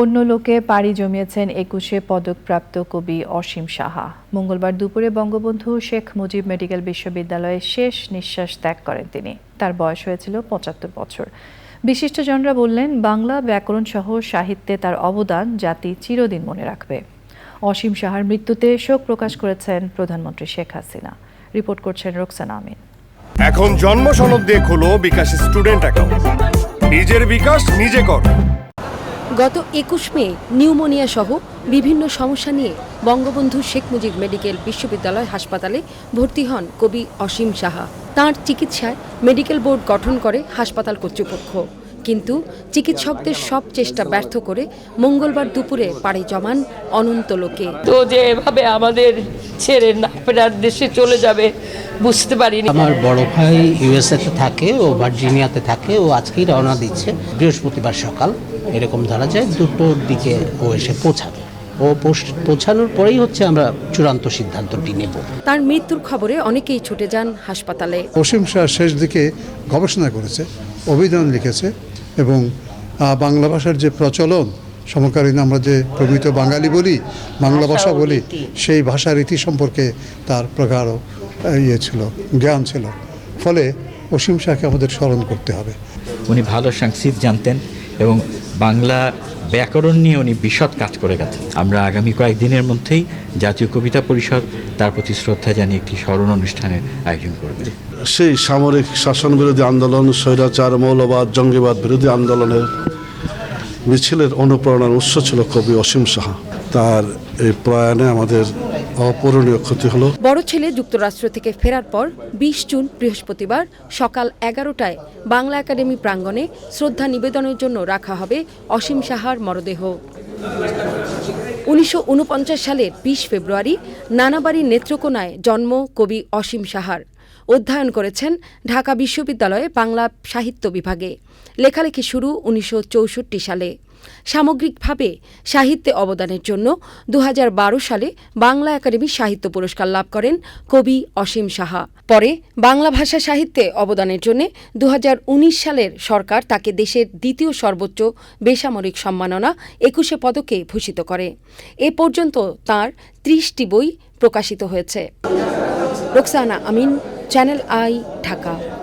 অন্য লোকে পাড়ি জমিয়েছেন একুশে পদকপ্রাপ্ত কবি অসীম সাহা। মঙ্গলবার দুপুরে বঙ্গবন্ধু শেখ মুজিব মেডিকেল বিশ্ববিদ্যালয়ে শেষ নিঃশ্বাস ত্যাগ করেন তিনি। তার বয়স হয়েছিল পঁচাত্তর বছর। বিশিষ্টজনরা বললেন, বাংলা ব্যাকরণ সহ সাহিত্যে তার অবদান জাতি চিরদিন মনে রাখবে। অসীম সাহার মৃত্যুতে শোক প্রকাশ করেছেন প্রধানমন্ত্রী শেখ হাসিনা। রিপোর্ট করছেন রোকসানা আমিন। এখন জন্ম সনদ দিয়ে খোলো বিকাশ স্টুডেন্ট অ্যাকাউন্ট। নিজের বিকাশ নিজে কর। গত একুশ মে নিউমোনিয়া সহ বিভিন্ন সমস্যা নিয়ে বঙ্গবন্ধু শেখ মুজিব মেডিকেল বিশ্ববিদ্যালয় হাসপাতালে ভর্তি হন কবি অসীম সাহা। তাঁর চিকিৎসায় মেডিকেল বোর্ড গঠন করে হাসপাতাল কর্তৃপক্ষ। কিন্তু চিকিৎসকদের সব চেষ্টা ব্যর্থ করে মঙ্গলবার দুপুরে পাড়ি জমান অনন্ত লোকে। তো যে এভাবে আমাদের ছেড়ে না ফেরার দেশে চলে যাবে বুঝতে পারিনি। আমার বড় ভাই ইউএসএতে থাকে ও ভার্জিনিয়াতে থাকে ও আজকেই রওনা দিচ্ছে। বৃহস্পতিবার সকাল এরকম ধরা যায় দুটোর দিকে ও এসে পৌঁছাবে। ও পৌঁছানোর পরেই হচ্ছে আমরা চূড়ান্ত সিদ্ধান্তটি নেব। তার মৃত্যুর খবরে অনেকেই ছুটে যান হাসপাতালে। অসীম শাহ শেষ দিকে গবেষণা করেছে অভিধান লিখেছে এবং বাংলা ভাষার যে প্রচলন সমকালীন আমরা যে প্রভৃত বাঙালি বলি বাংলা ভাষা বলি সেই ভাষার রীতি সম্পর্কে তার প্রগাঢ় ইয়ে ছিল জ্ঞান ছিল। ফলে অসীম শাহকে আমাদের স্মরণ করতে হবে। উনি ভালো সংস্কৃত জানতেন। এবং বাংলা ব্যাকরণ নিয়ে উনি বিশদ কাজ করে গেছেন। আমরা আগামী কয়েকদিনের মধ্যেই জাতীয় কবিতা পরিষদ তার প্রতি শ্রদ্ধা জানিয়ে একটি স্মরণ অনুষ্ঠানের আয়োজন করবে। সেই সামরিক শাসন বিরোধী আন্দোলন, স্বৈরাচার, মৌলবাদ, জঙ্গিবাদ বিরোধী আন্দোলনের মিছিলের অনুপ্রেরণার উৎস ছিল কবি অসীম সাহা। তার এই প্রয়াণে আমাদের অপূরণীয় ক্ষতি হলো। বড় ছেলে যুক্তরাষ্ট্র থেকে ফেরার পর বিশ জুন বৃহস্পতিবার সকাল এগারোটায় বাংলা একাডেমি প্রাঙ্গণে শ্রদ্ধা নিবেদনের জন্য রাখা হবে অসীম সাহার মরদেহ। উনিশশো সালের বিশ ফেব্রুয়ারি নানাবাড়ির নেত্রকোনায় জন্ম কবি অসীম সাহার। অধ্যয়ন করেছেন ঢাকা বিশ্ববিদ্যালয়ে বাংলা সাহিত্য বিভাগে। লেখালেখি শুরু উনিশশো চৌষট্টি সালে। সামগ্রিকভাবে সাহিত্যে অবদানের জন্য দু হাজার বারো সালে বাংলা একাডেমি সাহিত্য পুরস্কার লাভ করেন কবি অসীম সাহা। পরে বাংলা ভাষা সাহিত্যে অবদানের জন্য দু হাজার উনিশ সালের সরকার তাকে দেশের দ্বিতীয় সর্বোচ্চ বেসামরিক সম্মাননা একুশে পদকে ভূষিত করে। এ পর্যন্ত তার ত্রিশটি বই প্রকাশিত হয়েছে। Roksana Amin, channel I, Dhaka.